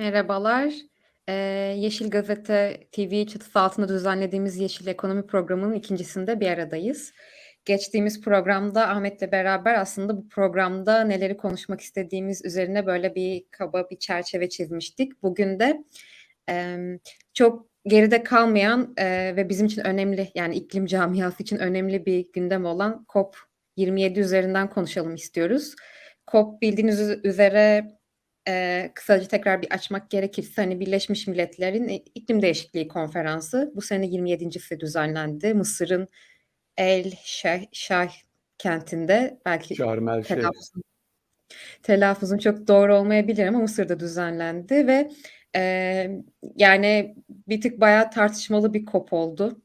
Merhabalar. Eee, Yeşil Gazete TV çatısı altında düzenlediğimiz Yeşil Ekonomi programının ikincisinde bir aradayız. Geçtiğimiz programda Ahmet'le beraber aslında bu programda neleri konuşmak istediğimiz üzerine böyle bir kaba bir çerçeve çizmiştik. Bugün de emm, çok geride kalmayan eee, ve bizim için önemli yani iklim camiası için önemli bir gündem olan COP27 üzerinden konuşalım istiyoruz. COP bildiğiniz üzere Eee, kısaca tekrar bir açmak gerekirse, hani, Birleşmiş Milletler'in i iklim değişikliği konferansı bu sene 27'ncisi düzenlendi. Mısır'ın El Şeh Şah kentinde belki Şarm El Şeyh. telaffuzum telaffuzum çok doğru olmayabilir ama Mısır'da düzenlendi ve, eee, yani, bir tık bayağı tartışmalı bir COP oldu.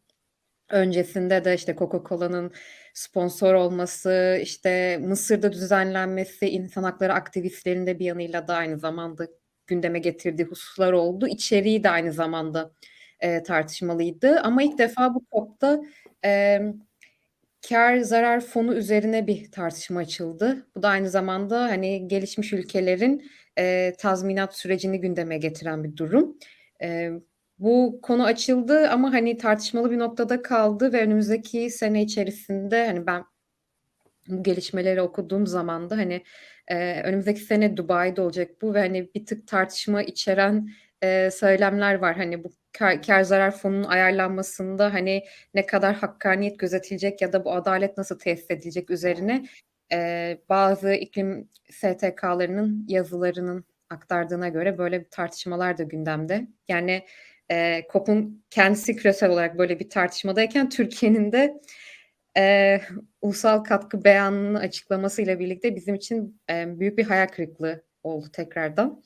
Öncesinde de, işte, Coca-Cola'nın sponsor olması, işte, Mısır'da düzenlenmesi, insan hakları aktivistlerinin de bir yanıyla da aynı zamanda gündeme getirdiği hususlar oldu. İçeriği de aynı zamanda, eee, tartışmalıydı ama ilk defa bu COP'ta, emm, kâr zarar fonu üzerine bir tartışma açıldı. Bu da aynı zamanda, hani, gelişmiş ülkelerin, eee, tazminat sürecini gündeme getiren bir durum. Eee, bu konu açıldı ama, hani, tartışmalı bir noktada kaldı ve önümüzdeki sene içerisinde, hani, ben bu gelişmeleri okuduğum zaman da, hani, eee, önümüzdeki sene Dubai'de olacak bu ve, hani, bir tık tartışma içeren, eee, söylemler var. Hani, bu kâr zarar fonunun ayarlanmasında, hani, ne kadar hakkaniyet gözetilecek ya da bu adalet nasıl tesis edilecek üzerine, eee, bazı iklim STK'larının yazılarının aktardığına göre böyle bir tartışmalar da gündemde. Yani, eee, COP'un kendisi küresel olarak böyle bir tartışmadayken Türkiye'nin de, eee, ulusal katkı beyanını açıklamasıyla birlikte bizim için, eee, büyük bir hayal kırıklığı oldu tekrardan.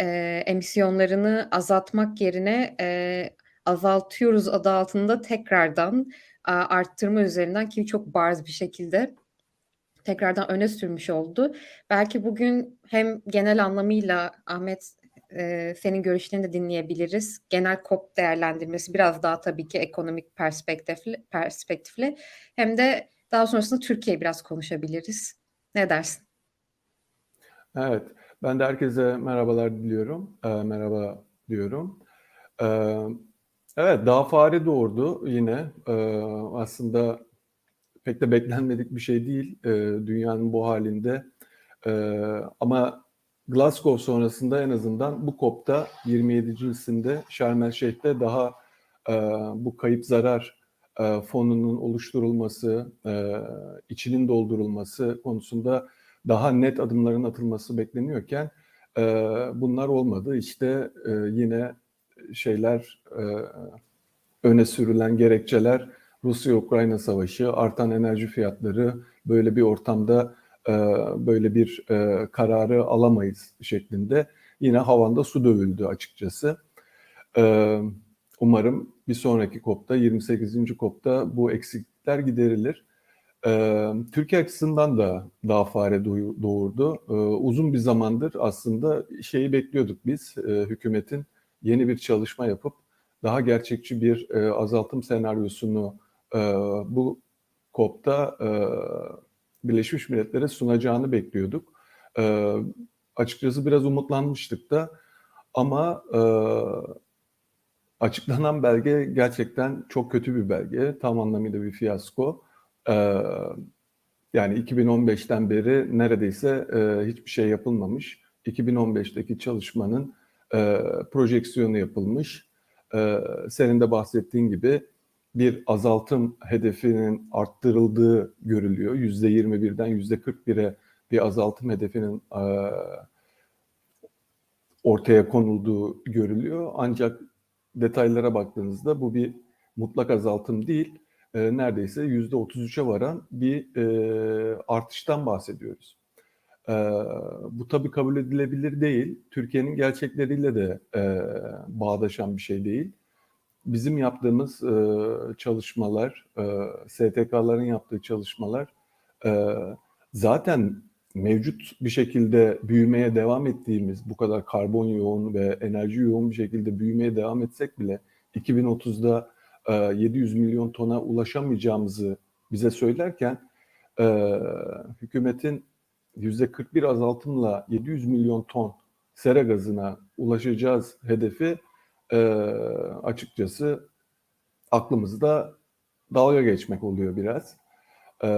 Eee, emisyonlarını azaltmak yerine, eee, azaltıyoruz adı altında tekrardan, aaa, arttırma üzerinden ki çok bariz bir şekilde tekrardan öne sürmüş oldu. Belki bugün hem genel anlamıyla Ahmet, eee, senin görüşlerini de dinleyebiliriz. Genel COP değerlendirmesi biraz daha tabii ki ekonomik perspektifle perspektifle hem de daha sonrasında Türkiye'yi biraz konuşabiliriz. Ne dersin? Evet, ben de herkese merhabalar diliyorum. Eee, merhaba diyorum. Eee, evet, daha fare doğurdu yine. Eee, aslında pek de beklenmedik bir şey değil, eee, dünyanın bu halinde. Eee, ama Glasgow sonrasında en azından bu COP'ta 27.sinde Şarm El Şeyh'te daha eee, bu kayıp zarar eee, fonunun oluşturulması, eee, içinin doldurulması konusunda daha net adımların atılması bekleniyorken eee, bunlar olmadı. İşte eee, yine şeyler eee, öne sürülen gerekçeler Rusya-Ukrayna savaşı, artan enerji fiyatları böyle bir ortamda eee, böyle bir eee, kararı alamayız şeklinde yine havanda su dövüldü açıkçası. Eee, umarım bir sonraki COP'ta 28. COP'ta bu eksiklikler giderilir. Türkiye açısından da daha fare doğurdu. Uzun bir zamandır aslında şeyi bekliyorduk biz, hükümetin yeni bir çalışma yapıp daha gerçekçi bir azaltım senaryosunu bu COP'ta eee, Birleşmiş Milletler'e sunacağını bekliyorduk. Eee, açıkçası biraz umutlanmıştık da ama eee, açıklanan belge gerçekten çok kötü bir belge. Tam anlamıyla bir fiyasko. Eee, yani 2015'ten beri neredeyse eee, hiçbir şey yapılmamış. 2015'teki çalışmanın eee, projeksiyonu yapılmış. Eee, senin de bahsettiğin gibi bir azaltım hedefinin arttırıldığı görülüyor. %21'den %41'e bir azaltım hedefinin eee, ortaya konulduğu görülüyor. Ancak detaylara baktığınızda bu bir mutlak azaltım değil, eee, neredeyse %33'e varan bir eee, artıştan bahsediyoruz. Bu tabii kabul edilebilir değil. Türkiye'nin gerçekleriyle de bağdaşan bir şey değil. Bizim yaptığımız eee, çalışmalar, eee, STK'ların yaptığı çalışmalar eee, zaten mevcut bir şekilde büyümeye devam ettiğimiz bu kadar karbon yoğun ve enerji yoğun bir şekilde büyümeye devam etsek bile 2030'da eee, 700 milyon tona ulaşamayacağımızı bize söylerken eee, hükümetin %41 azaltımla 700 milyon ton sera gazına ulaşacağız hedefi e, açıkçası aklımızda dalga geçmek oluyor biraz. E,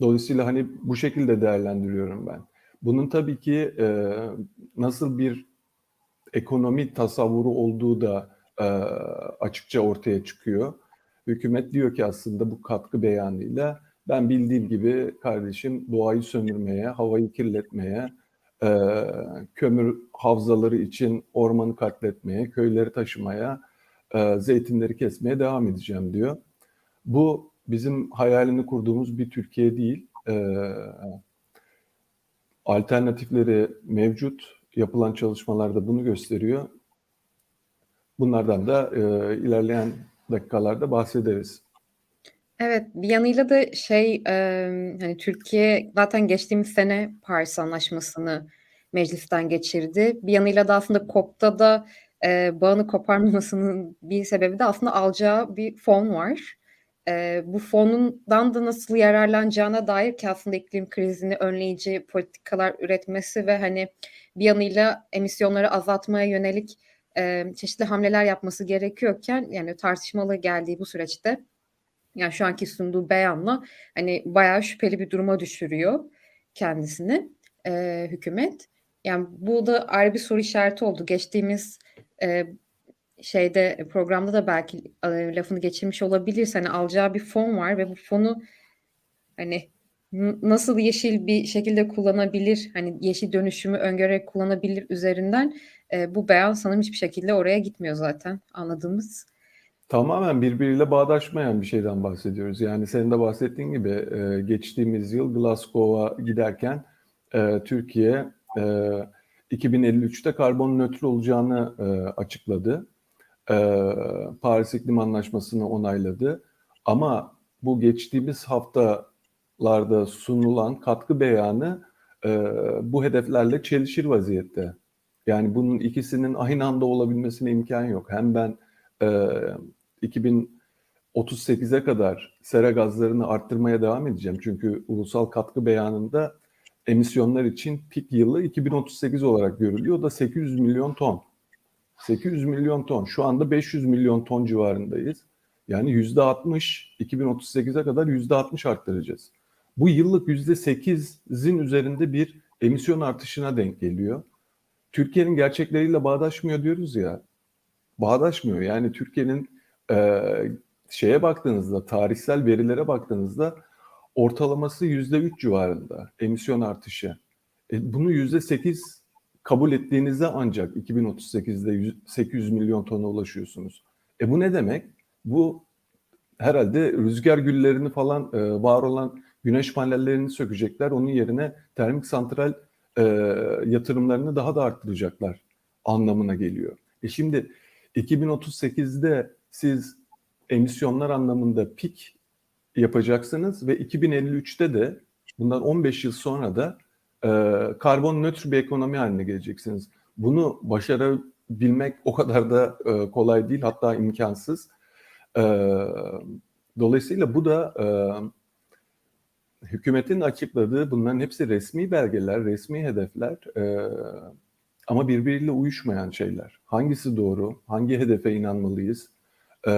dolayısıyla hani bu şekilde değerlendiriyorum ben. Bunun tabii ki e, nasıl bir ekonomi tasavvuru olduğu da e, açıkça ortaya çıkıyor. Hükümet diyor ki aslında bu katkı beyanıyla ben bildiğim gibi kardeşim doğayı sömürmeye, havayı kirletmeye, e, kömür havzaları için ormanı katletmeye, köyleri taşımaya, e, zeytinleri kesmeye devam edeceğim diyor. Bu bizim hayalini kurduğumuz bir Türkiye değil. E, alternatifleri mevcut. Yapılan çalışmalarda bunu gösteriyor. Bunlardan da e, ilerleyen dakikalarda bahsederiz. Evet, bir yanıyla da şey e, hani Türkiye zaten geçtiğimiz sene Paris Anlaşması'nı meclisten geçirdi. Bir yanıyla da aslında COP'ta da e, bağını koparmamasının bir sebebi de aslında alacağı bir fon var. E, bu fonundan da nasıl yararlanacağına dair ki aslında iklim krizini önleyici politikalar üretmesi ve hani bir yanıyla emisyonları azaltmaya yönelik e, çeşitli hamleler yapması gerekiyorken yani tartışmalı geldiği bu süreçte yani şu anki sunduğu beyanla hani bayağı şüpheli bir duruma düşürüyor kendisini e, hükümet. Yani bu da ayrı bir soru işareti oldu. Geçtiğimiz e, şeyde programda da belki e, lafını geçirmiş olabilir. Hani alacağı bir fon var ve bu fonu hani nasıl yeşil bir şekilde kullanabilir, hani yeşil dönüşümü öngörerek kullanabilir üzerinden e, bu beyan sanırım hiçbir şekilde oraya gitmiyor zaten anladığımız. Tamamen birbiriyle bağdaşmayan bir şeyden bahsediyoruz. Yani senin de bahsettiğin gibi e, geçtiğimiz yıl Glasgow'a giderken e, Türkiye e, 2053'te karbon nötr olacağını e, açıkladı. E, Paris İklim Anlaşması'nı onayladı. Ama bu geçtiğimiz haftalarda sunulan katkı beyanı e, bu hedeflerle çelişir vaziyette. Yani bunun ikisinin aynı anda olabilmesine imkan yok. Hem ben e, 2038'e kadar sera gazlarını arttırmaya devam edeceğim. Çünkü ulusal katkı beyanında emisyonlar için pik yılı 2038 olarak görülüyor. O da 800 milyon ton. 800 milyon ton. Şu anda 500 milyon ton civarındayız. Yani %60 2038'e kadar %60 arttıracağız. Bu yıllık %8'in üzerinde bir emisyon artışına denk geliyor. Türkiye'nin gerçekleriyle bağdaşmıyor diyoruz ya. Bağdaşmıyor. Yani Türkiye'nin e, şeye baktığınızda, tarihsel verilere baktığınızda ortalaması yüzde üç civarında emisyon artışı. E, bunu yüzde sekiz kabul ettiğinizde ancak 2038'de 100, 800 milyon tona ulaşıyorsunuz. E bu ne demek? Bu herhalde rüzgar güllerini falan e, var olan güneş panellerini sökecekler. Onun yerine termik santral e, yatırımlarını daha da arttıracaklar anlamına geliyor. E şimdi 2038'de siz emisyonlar anlamında pik yapacaksınız ve 2053'te de bundan 15 yıl sonra da e, karbon nötr bir ekonomi haline geleceksiniz. Bunu başarabilmek o kadar da e, kolay değil hatta imkansız. E, dolayısıyla bu da e, hükümetin açıkladığı bunların hepsi resmi belgeler, resmi hedefler e, ama birbiriyle uyuşmayan şeyler. Hangisi doğru, hangi hedefe inanmalıyız? E,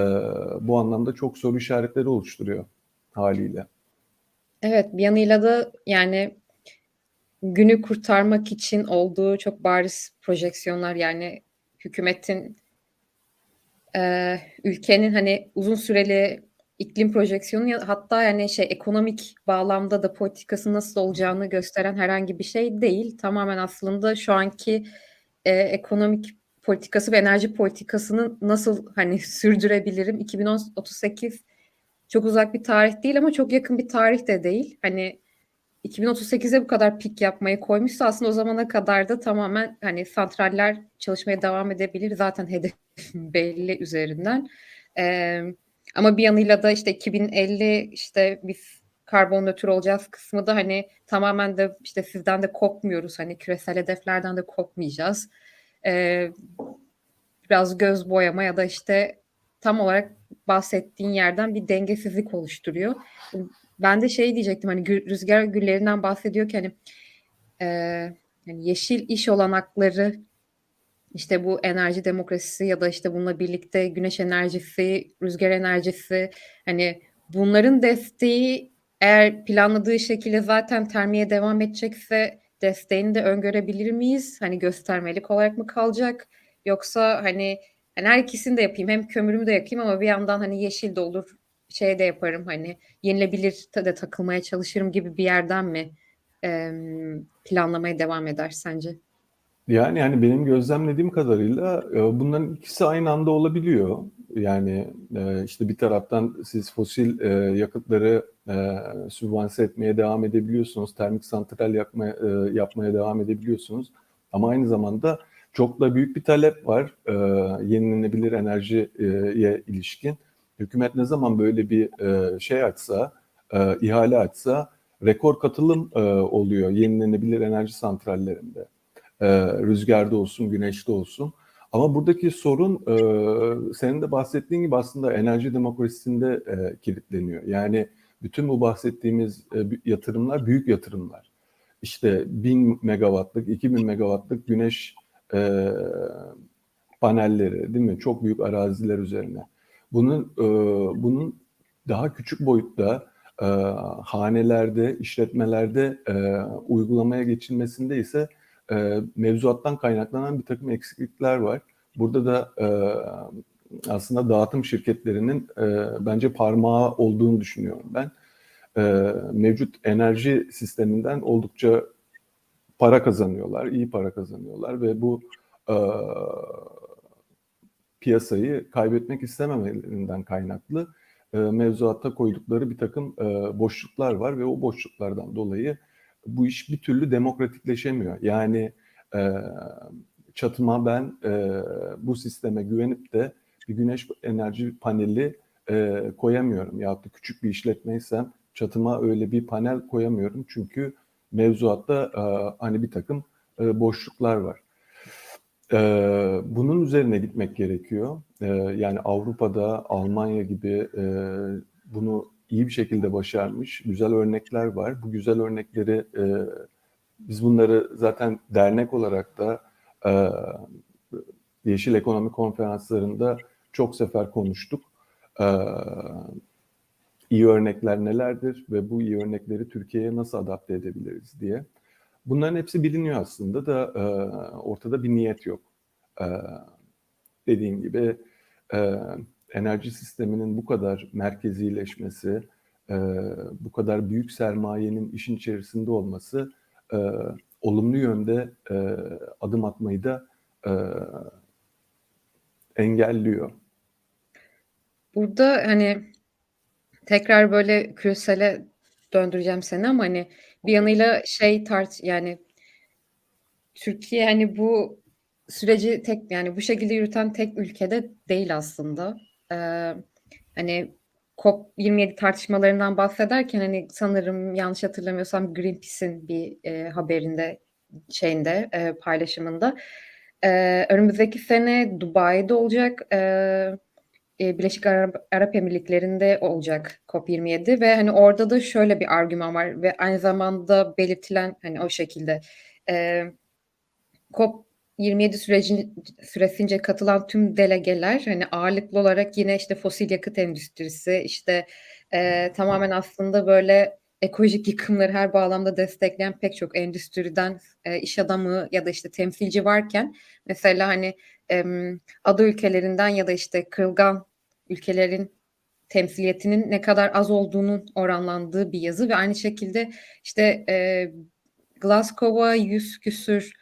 bu anlamda çok soru işaretleri oluşturuyor haliyle. Evet, bir yanıyla da yani günü kurtarmak için olduğu çok bariz projeksiyonlar yani hükümetin e, ülkenin hani uzun süreli iklim projeksiyonu hatta yani şey ekonomik bağlamda da politikası nasıl olacağını gösteren herhangi bir şey değil. Tamamen aslında şu anki e, ekonomik politikası ve enerji politikasını nasıl hani sürdürebilirim? 2038 çok uzak bir tarih değil ama çok yakın bir tarih de değil. Hani 2038'e bu kadar pik yapmayı koymuşsa aslında o zamana kadar da tamamen hani santraller çalışmaya devam edebilir. Zaten hedef belli üzerinden. Ee, ama bir yanıyla da işte 2050 işte biz karbon nötr olacağız kısmı da hani tamamen de işte sizden de kopmuyoruz. Hani küresel hedeflerden de kopmayacağız. Ee, biraz göz boyama ya da işte tam olarak bahsettiğin yerden bir dengesizlik oluşturuyor. Ben de şey diyecektim hani rüzgar güllerinden bahsediyor ki hani e, yani yeşil iş olanakları işte bu enerji demokrasisi ya da işte bununla birlikte güneş enerjisi, rüzgar enerjisi hani bunların desteği eğer planladığı şekilde zaten termiye devam edecekse desteğini de öngörebilir miyiz? Hani göstermelik olarak mı kalacak? Yoksa hani, hani her ikisini de yapayım hem kömürümü de yakayım ama bir yandan hani yeşil de olur şey de yaparım hani yenilebilir de takılmaya çalışırım gibi bir yerden mi e, planlamaya devam eder sence? Yani hani benim gözlemlediğim kadarıyla e, bunların ikisi aynı anda olabiliyor. Yani e, işte bir taraftan siz fosil e, yakıtları e, sübvanse etmeye devam edebiliyorsunuz, termik santral yakmaya, e, yapmaya devam edebiliyorsunuz. Ama aynı zamanda çok da büyük bir talep var e, yenilenebilir enerjiye ilişkin. Hükümet ne zaman böyle bir e, şey açsa, e, ihale açsa rekor katılım e, oluyor yenilenebilir enerji santrallerinde. E, rüzgarda olsun, güneşte olsun. Ama buradaki sorun e, senin de bahsettiğin gibi aslında enerji demokrasisinde e, kilitleniyor. Yani bütün bu bahsettiğimiz e, yatırımlar büyük yatırımlar. İşte 1000 megawattlık, 2000 megawattlık güneş e, panelleri değil mi? Çok büyük araziler üzerine. Bunun e, bunun daha küçük boyutta e, hanelerde, işletmelerde e, uygulamaya geçilmesinde ise e, mevzuattan kaynaklanan bir takım eksiklikler var. Burada da e, aslında dağıtım şirketlerinin e, bence parmağı olduğunu düşünüyorum ben. E, mevcut enerji sisteminden oldukça para kazanıyorlar, iyi para kazanıyorlar ve bu e, piyasayı kaybetmek istememelerinden kaynaklı e, mevzuatta koydukları bir takım e, boşluklar var ve o boşluklardan dolayı bu iş bir türlü demokratikleşemiyor. Yani e, çatıma ben e, bu sisteme güvenip de bir güneş enerji paneli e, koyamıyorum. Ya da küçük bir işletmeysem çatıma öyle bir panel koyamıyorum. Çünkü mevzuatta e, hani bir takım e, boşluklar var. E, bunun üzerine gitmek gerekiyor. E, yani Avrupa'da, Almanya gibi e, bunu iyi bir şekilde başarmış güzel örnekler var. Bu güzel örnekleri e, biz bunları zaten dernek olarak da e, Yeşil Ekonomi Konferanslarında çok sefer konuştuk. E, iyi örnekler nelerdir ve bu iyi örnekleri Türkiye'ye nasıl adapte edebiliriz diye. Bunların hepsi biliniyor aslında da e, ortada bir niyet yok. E, dediğim gibi e, enerji sisteminin bu kadar merkezileşmesi, e, bu kadar büyük sermayenin işin içerisinde olması e, olumlu yönde e, adım atmayı da e, engelliyor. Burada hani tekrar böyle küresele döndüreceğim seni ama hani bir yanıyla şey tart yani Türkiye hani bu süreci tek yani bu şekilde yürüten tek ülkede değil aslında. Ee, hani COP27 tartışmalarından bahsederken hani sanırım yanlış hatırlamıyorsam Greenpeace'in bir e, haberinde şeyinde e, paylaşımında e, önümüzdeki sene Dubai'de olacak e, e, Birleşik Arap, Arap Emirlikleri'nde olacak COP27 ve hani orada da şöyle bir argüman var ve aynı zamanda belirtilen hani o şekilde e, COP 27 süreci süresince katılan tüm delegeler hani ağırlıklı olarak yine işte fosil yakıt endüstrisi işte e, tamamen aslında böyle ekolojik yıkımları her bağlamda destekleyen pek çok endüstriden e, iş adamı ya da işte temsilci varken mesela hani e, ada ülkelerinden ya da işte kırılgan ülkelerin temsiliyetinin ne kadar az olduğunun oranlandığı bir yazı ve aynı şekilde işte e, Glasgow'a yüz küsür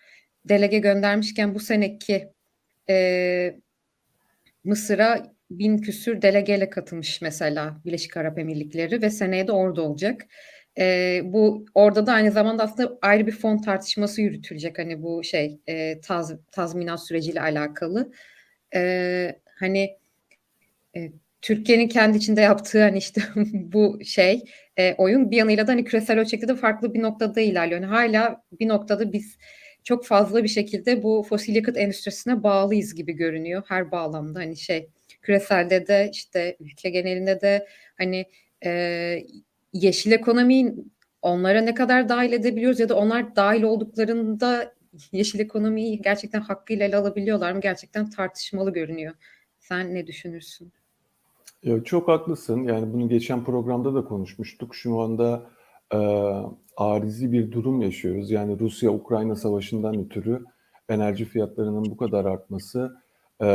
delege göndermişken bu seneki e, Mısır'a bin küsür delegeyle katılmış mesela Birleşik Arap Emirlikleri ve seneye de orada olacak. E, bu orada da aynı zamanda aslında ayrı bir fon tartışması yürütülecek hani bu şey e, taz, tazminat süreciyle alakalı. E, hani e, Türkiye'nin kendi içinde yaptığı hani işte bu şey e, oyun bir yanıyla da hani küresel ölçekte de farklı bir noktada ilerliyor. Yani hala bir noktada biz çok fazla bir şekilde bu fosil yakıt endüstrisine bağlıyız gibi görünüyor her bağlamda hani şey küreselde de işte ülke genelinde de hani e, yeşil ekonomi onlara ne kadar dâhil edebiliyoruz ya da onlar dâhil olduklarında yeşil ekonomiyi gerçekten hakkıyla ele alabiliyorlar mı? Gerçekten tartışmalı görünüyor. Sen ne düşünürsün? Ya, çok haklısın. Yani bunu geçen programda da konuşmuştuk. Şu anda, arizi bir durum yaşıyoruz. Yani Rusya-Ukrayna savaşından ötürü enerji fiyatlarının bu kadar artması, eee,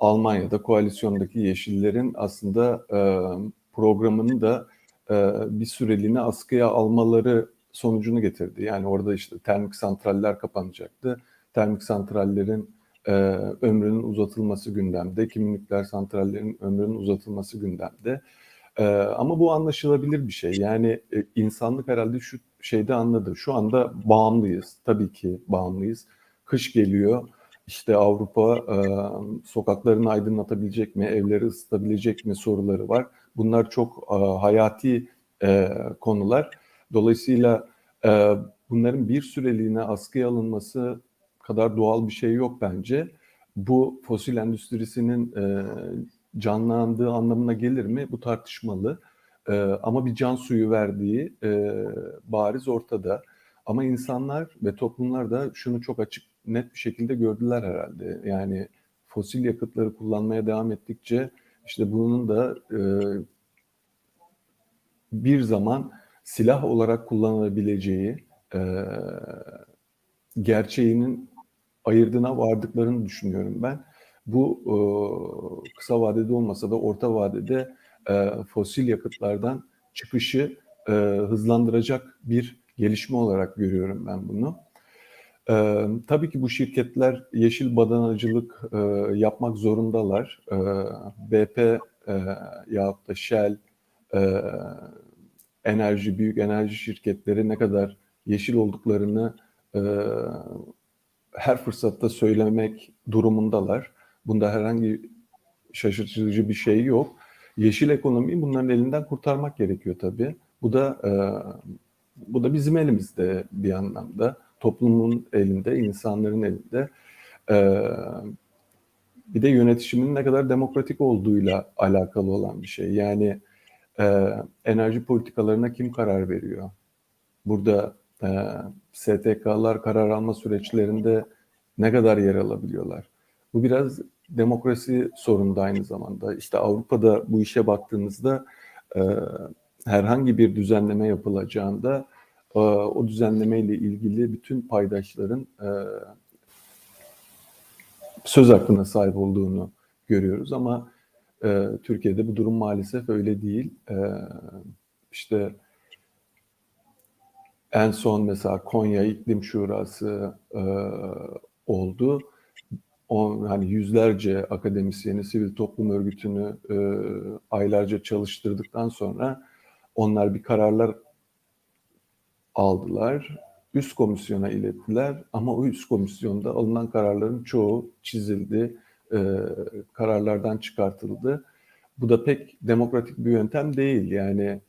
Almanya'da koalisyondaki Yeşillerin aslında, emm, programını da, eee, bir süreliğine askıya almaları sonucunu getirdi. Yani orada, işte, termik santraller kapanacaktı. Termik santrallerin, eee, ömrünün uzatılması gündemde. Kimi nükleer santrallerin ömrünün uzatılması gündemde. Eee, ama bu anlaşılabilir bir şey. Yani, eee, insanlık herhâlde şu şeyde anladı. Şu anda bağımlıyız. Tabii ki bağımlıyız. Kış geliyor. İşte, Avrupa, emm, sokaklarını aydınlatabilecek mi, evleri ısıtabilecek mi soruları var. Bunlar çok, aaa, hayati, eee, konular. Dolayısıyla, eee, bunların bir süreliğine askıya alınması kadar doğal bir şey yok bence. Bu fosil endüstrisinin, eee, canlandığı anlamına gelir mi? Bu tartışmalı. Eee, ama bir can suyu verdiği, eee, bariz ortada. Ama insanlar ve toplumlar da şunu çok açık, net bir şekilde gördüler herhâlde. Yani fosil yakıtları kullanmaya devam ettikçe, işte, bunun da, eee bir zaman silah olarak kullanılabileceği, eee, gerçeğinin ayırdına vardıklarını düşünüyorum ben. Bu, ııı, kısa vadede olmasa da orta vadede, eee, fosil yakıtlardan çıkışı, eee, hızlandıracak bir gelişme olarak görüyorum ben bunu. Emm, tabii ki bu şirketler yeşil badanacılık, eee, yapmak zorundalar. Eee, BP, eee, yahut da Shell, eee, enerji, büyük enerji şirketleri ne kadar yeşil olduklarını, eee, her fırsatta söylemek durumundalar. Bunda herhangi şaşırtıcı bir şey yok. Yeşil ekonomiyi bunların elinden kurtarmak gerekiyor tabii. Bu da, eee, bu da bizim elimizde bir anlamda. Toplumun elinde, insanların elinde. Eee, bir de yönetişimin ne kadar demokratik olduğuyla alakalı olan bir şey. Yani, eee, enerji politikalarına kim karar veriyor? Burada, eee, STK'lar karar alma süreçlerinde ne kadar yer alabiliyorlar? Bu biraz demokrasi sorunu da aynı zamanda. İşte, Avrupa'da bu işe baktığınızda, eee, herhangi bir düzenleme yapılacağında, aaa, o düzenlemeyle ilgili bütün paydaşların, eee söz hakkına sahip olduğunu görüyoruz ama, eee, Türkiye'de bu durum maalesef öyle değil. Eee, işte en son mesela Konya İklim Şurası, eee, oldu. O hani yüzlerce akademisyeni, sivil toplum örgütünü, eee, aylarca çalıştırdıktan sonra onlar bir kararlar aldılar. Üst komisyona ilettiler ama o üst komisyonda alınan kararların çoğu çizildi, eee, kararlardan çıkartıldı. Bu da pek demokratik bir yöntem değil. Yani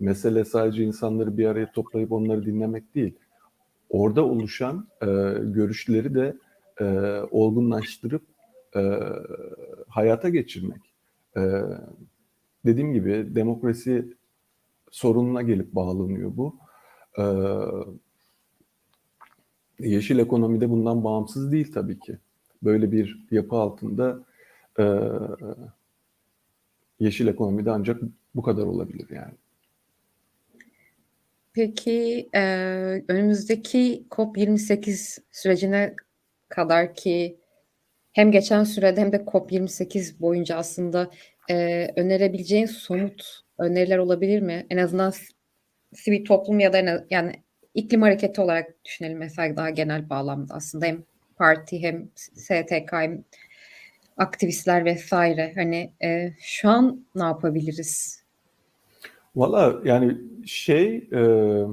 mesele sadece insanları bir araya toplayıp onları dinlemek değil. Orada oluşan, eee, görüşleri de, eee, olgunlaştırıp, eee, hayata geçirmek. Eee, dediğim gibi demokrasi sorununa gelip bağlanıyor bu. Eee yeşil ekonomi de bundan bağımsız değil tabii ki. Böyle bir yapı altında, eee, yeşil ekonomi de ancak bu kadar olabilir yani. Peki, eee, önümüzdeki COP28 sürecine kadarki hem geçen sürede hem de COP28 boyunca aslında, eee, önerebileceğin somut öneriler olabilir mi? En azından sivil toplum ya da en yani iklim hareketi olarak düşünelim mesela daha genel bağlamda aslında hem parti hem STK hem aktivistler vs. Hani, eee, şu an ne yapabiliriz? Valla yani şey, eee,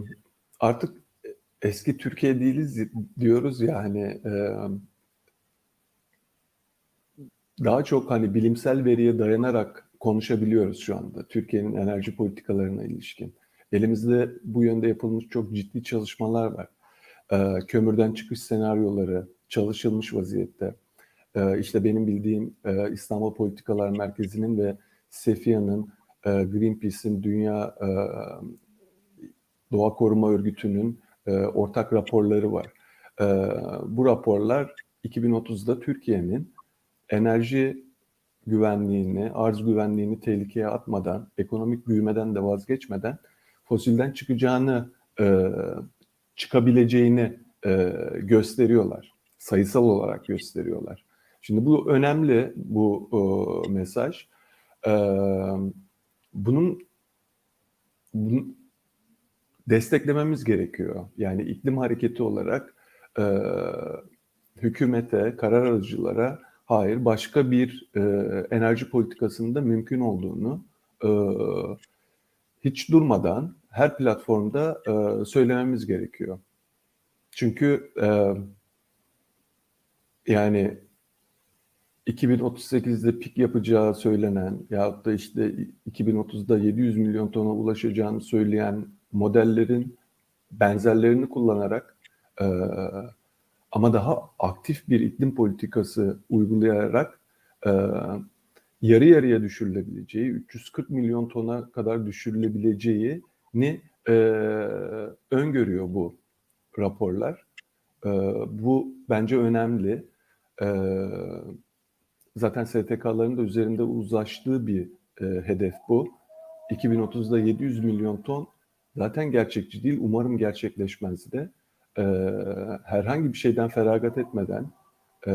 artık e eski Türkiye değiliz diyoruz ya hani, emm daha çok hani bilimsel veriye dayanarak konuşabiliyoruz şu anda Türkiye'nin enerji politikalarına ilişkin. Elimizde bu yönde yapılmış çok ciddi çalışmalar var. Eee, kömürden çıkış senaryoları çalışılmış vaziyette. Eee, işte benim bildiğim, eee, İstanbul Politikalar Merkezi'nin ve SEFIA'nın, eee, Greenpeace'in dünya, emm, Doğa Koruma Örgütü'nün e, ortak raporları var. E, bu raporlar 2030'da Türkiye'nin enerji güvenliğini, arz güvenliğini tehlikeye atmadan, ekonomik büyümeden de vazgeçmeden fosilden çıkacağını, e, çıkabileceğini gösteriyorlar. Sayısal olarak gösteriyorlar. Şimdi bu önemli bu mesaj. Bunun desteklememiz gerekiyor. Yani iklim hareketi olarak e, hükümete, karar alıcılara hayır başka bir e, enerji politikasında mümkün olduğunu e, hiç durmadan her platformda e, söylememiz gerekiyor. Çünkü e, yani 2038'de pik yapacağı söylenen yahut da işte 2030'da 700 milyon tona ulaşacağını söyleyen modellerin benzerlerini kullanarak e, ama daha aktif bir iklim politikası uygulayarak e, yarı yarıya düşürülebileceği, 340 milyon tona kadar düşürülebileceğini e, öngörüyor bu raporlar. E, bu bence önemli. E, zaten STK'ların da üzerinde uzlaştığı bir e, hedef bu. 2030'da 700 milyon ton zaten gerçekçi değil. Umarım gerçekleşmez de. E, herhangi bir şeyden feragat etmeden, e,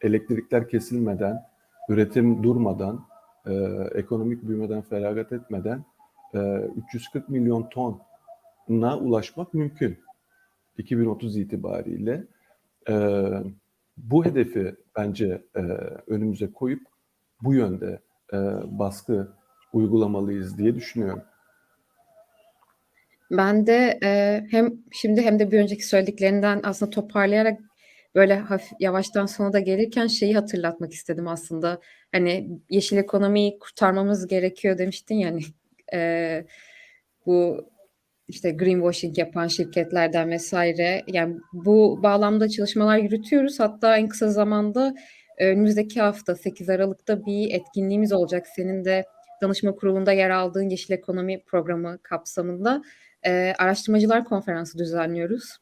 elektrikler kesilmeden, üretim durmadan, e, ekonomik büyümeden feragat etmeden e, 340 milyon tona ulaşmak mümkün 2030 itibariyle. E, bu hedefi bence e, önümüze koyup bu yönde e, baskı uygulamalıyız diye düşünüyorum. Ben de e, hem şimdi hem de bir önceki söylediklerinden aslında toparlayarak böyle hafif yavaştan sona da gelirken şeyi hatırlatmak istedim aslında. Hani yeşil ekonomiyi kurtarmamız gerekiyor demiştin ya hani e, bu işte greenwashing yapan şirketlerden vesaire. Yani bu bağlamda çalışmalar yürütüyoruz. Hatta en kısa zamanda önümüzdeki hafta 8 Aralık'ta bir etkinliğimiz olacak. Senin de danışma kurulunda yer aldığın Yeşil Ekonomi programı kapsamında e, araştırmacılar konferansı düzenliyoruz.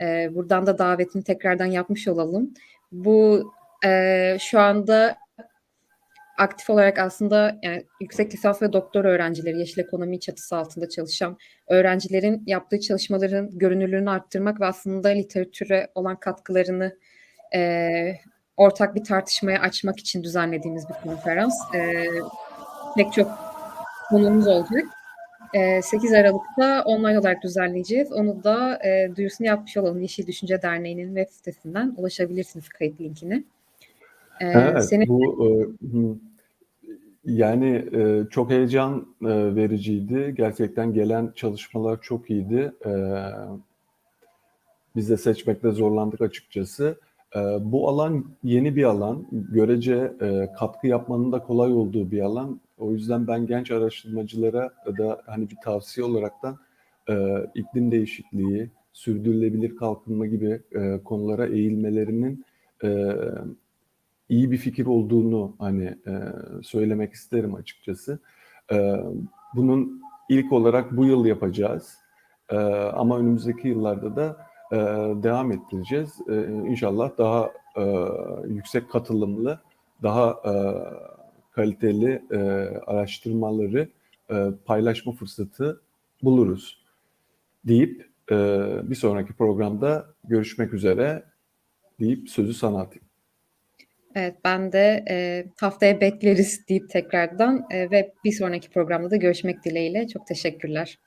E, buradan da davetini tekrardan yapmış olalım. Bu e, şu anda aktif olarak aslında yani yüksek lisans ve doktor öğrencileri yeşil ekonomi çatısı altında çalışan öğrencilerin yaptığı çalışmaların görünürlüğünü arttırmak ve aslında literatüre olan katkılarını e, ortak bir tartışmaya açmak için düzenlediğimiz bir konferans. E, pek çok konuğumuz olacak. E, 8 Aralık'ta online olarak düzenleyeceğiz. Onu da e, duyurusunu yapmış olalım. Yeşil Düşünce Derneği'nin web sitesinden ulaşabilirsiniz kayıt linkini. E, evet, senin... bu e, yani e, çok heyecan e, vericiydi. Gerçekten gelen çalışmalar çok iyiydi. E, biz de seçmekte zorlandık açıkçası. E, bu alan yeni bir alan. Görece e, katkı yapmanın da kolay olduğu bir alan. O yüzden ben genç araştırmacılara da hani bir tavsiye olaraktan e, iklim değişikliği, sürdürülebilir kalkınma gibi e, konulara eğilmelerinin e, iyi bir fikir olduğunu hani e, söylemek isterim açıkçası. E, bunun ilk olarak bu yıl yapacağız. E, ama önümüzdeki yıllarda da e, devam ettireceğiz. E, inşallah daha e, yüksek katılımlı, daha e, kaliteli e, araştırmaları e, paylaşma fırsatı buluruz deyip e, bir sonraki programda görüşmek üzere deyip sözü sana atayım. Evet, ben de e, haftaya bekleriz deyip tekrardan e, ve bir sonraki programda da görüşmek dileğiyle. Çok teşekkürler.